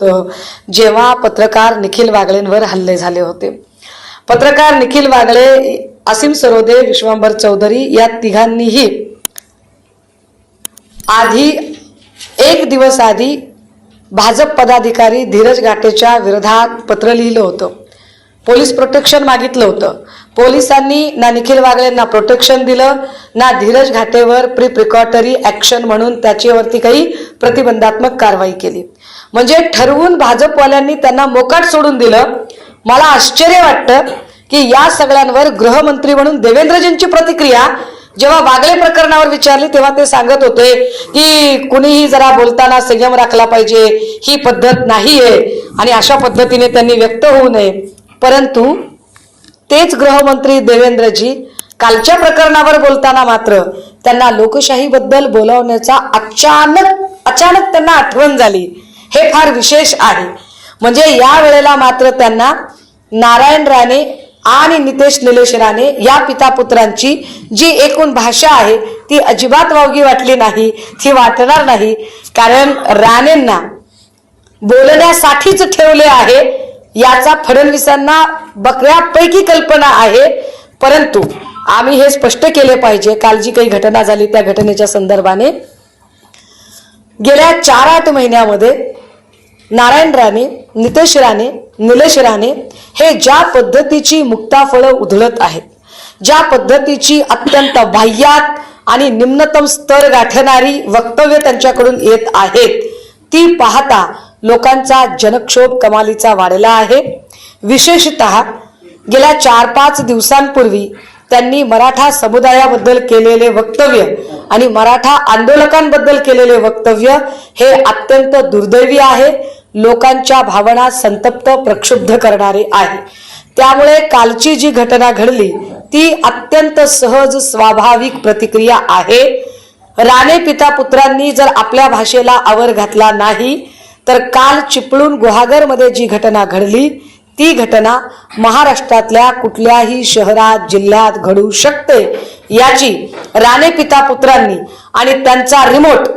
जेव्हा पत्रकार निखिल वागळेंवर हल्ले झाले होते. पत्रकार निखिल वागळे असीम सरोदे विश्वांबर चौधरी या तिघांनीही आधी एक दिवस आधी भाजप पदाधिकारी धीरज घाटेच्या विरोधात पत्र लिहिलं होतं. पोलीस प्रोटेक्शन मागितलं होतं. पोलिसांनी ना निखिल वागळेंना प्रोटेक्शन दिलं ना धीरज घाटेवर प्री प्रिकॉटरी ऍक्शन म्हणून त्याच्यावरती काही प्रतिबंधात्मक कारवाई केली. म्हणजे ठरवून भाजपवाल्यांनी त्यांना मोकाट सोडून दिलं. मला आश्चर्य वाटतं की या सगळ्यांवर गृहमंत्री म्हणून देवेंद्रजींची प्रतिक्रिया जेव्हा वागळे प्रकरणावर विचारली तेव्हा ते सांगत होते की कुणीही जरा बोलताना संयम राखला पाहिजे. ही पद्धत नाहीये आणि अशा पद्धतीने त्यांनी व्यक्त होऊ नये. परंतु तेच गृहमंत्री देवेंद्रजी कालच्या प्रकरणावर बोलताना मात्र त्यांना लोकशाहीबद्दल बोलावण्याचा अचानक अचानक त्यांना आठवण झाली. हे फार विशेष आहे. म्हणजे या वेळेला मात्र त्यांना नारायण राणे आणि नितेश निलेश राणे या पिता पुत्रांची जी एकूण भाषा आहे ती अजिबात वावगी वाटली नाही ती वाटणार नाही. कारण राणेंना बोलण्यासाठीच ठेवले आहे याचा फडणवीसांना बकऱ्यापैकी कल्पना आहे. परंतु आम्ही हे स्पष्ट केले पाहिजे काल जी काही घटना झाली त्या घटनेच्या संदर्भाने. गेल्या चार आठ महिन्यामध्ये नारायण राणे नितेश राणे निलेश राणे हे ज्या पद्धतीची मुक्ताफळं उधळत आहेत ज्या पद्धतीची अत्यंत बाह्यात आणि निम्नतम स्तर गाठणारी वक्तव्य त्यांच्याकडून येत आहेत ती पाहता लोकांचा जनक्षोभ कमालीचा वाढला आहे. विशेषत गेल्या चार पाच दिवसांपूर्वी त्यांनी मराठा समुदायाबद्दल केलेले वक्तव्य आणि मराठा आंदोलकांबद्दल केलेले वक्तव्य हे अत्यंत दुर्दैवी आहे. लोकांच्या भावना संतप्त प्रक्षुब्ध करणारे आहे. त्यामुळे कालची जी घटना घडली ती अत्यंत सहज स्वाभाविक प्रतिक्रिया आहे. राणे पिता पुत्रांनी जर आपल्या भाषेला आवर घातला नाही तर काल चिपळूण गुहागरमध्ये जी घटना घडली ती घटना महाराष्ट्रातल्या कुठल्याही शहरात जिल्ह्यात घडू शकते याची राणे पिता पुत्रांनी आणि त्यांचा रिमोट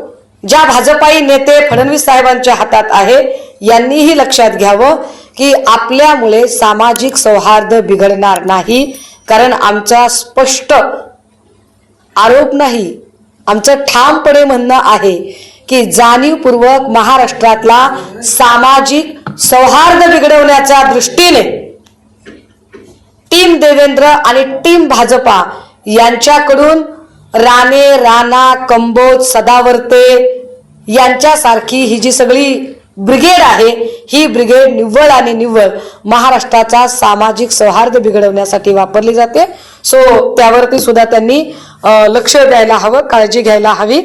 ज्या भाजपाई नेते फडणवीस साहेबांच्या हातात आहे यांनीही लक्षात घ्यावं की आपल्यामुळे सामाजिक सौहार्द बिघडणार नाही कारण आमचा स्पष्ट आरोप नाही. आमचं ठामपणे म्हणणं आहे की जाणीवपूर्वक महाराष्ट्रातला सामाजिक सौहार्द बिघडवण्याच्या दृष्टीने टीम देवेंद्र आणि टीम भाजपा यांच्याकडून राणे राणा कंबोज सदावर्ते यांच्यासारखी ही जी सगळी ब्रिगेड आहे. ही ब्रिगेड निव्वळ आणि निव्वळ महाराष्ट्राचा सामाजिक सौहार्द बिघडवण्यासाठी वापरली जाते. सो त्यावरती सुद्धा त्यांनी लक्ष द्यायला हवं काळजी घ्यायला हवी.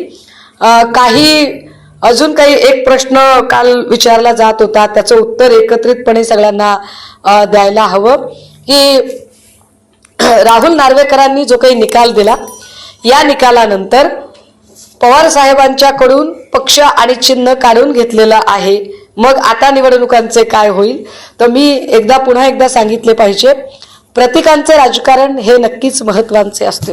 काही अजून काही एक प्रश्न काल विचारला जात होता. त्याचं उत्तर एकत्रितपणे सगळ्यांना द्यायला हवं. की राहुल नार्वेकरांनी जो काही निकाल दिला या निकालानंतर पवार साहेबांच्याकडून पक्ष आणि चिन्ह काढून घेतलेलं आहे. मग आता निवडणुकांचे काय होईल? तर मी एकदा पुन्हा एकदा सांगितले पाहिजे प्रतिकांचं राजकारण हे नक्कीच महत्त्वाचे असते.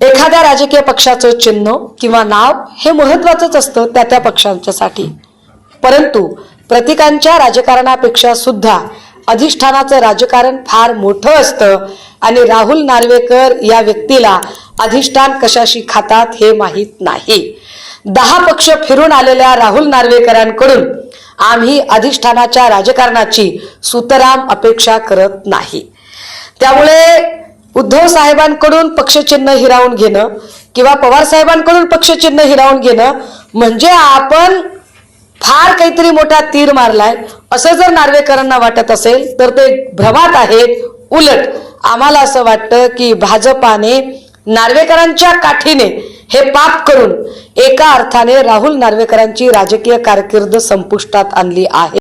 एखाद्या राजकीय पक्षाचं चिन्ह किंवा नाव हे महत्वाचंच असतं त्या त्या पक्षांच्यासाठी. परंतु प्रतिकांच्या राजकारणापेक्षा सुद्धा अधिष्ठानाचं राजकारण फार मोठं असतं. आणि राहुल नार्वेकर या व्यक्तीला अधिष्ठान कशाशी खातात हे माहीत नाही. दहा पक्ष फिरून आलेल्या राहुल नार्वेकरांकडून आम्ही अधिष्ठानाच्या राजकारणाची सुतराम अपेक्षा करत नाही. त्यामुळे उद्धव साहेबांकडून पक्षचिन्ह हिरावून घेणं किंवा पवार साहेबांकडून पक्षचिन्ह हिरावून घेणं म्हणजे आपण फार काहीतरी मोठा तीर मारलाय. असं जर नार्वेकरांना वाटत असेल तर ते भ्रमात आहेत उलट. आम्हाला असं वाटतं की भाजपाने नार्वेकरांच्या काठीने हे पाप करून एका अर्थाने राहुल नार्वेकरांची राजकीय कारकीर्द संपुष्टात आणली आहे.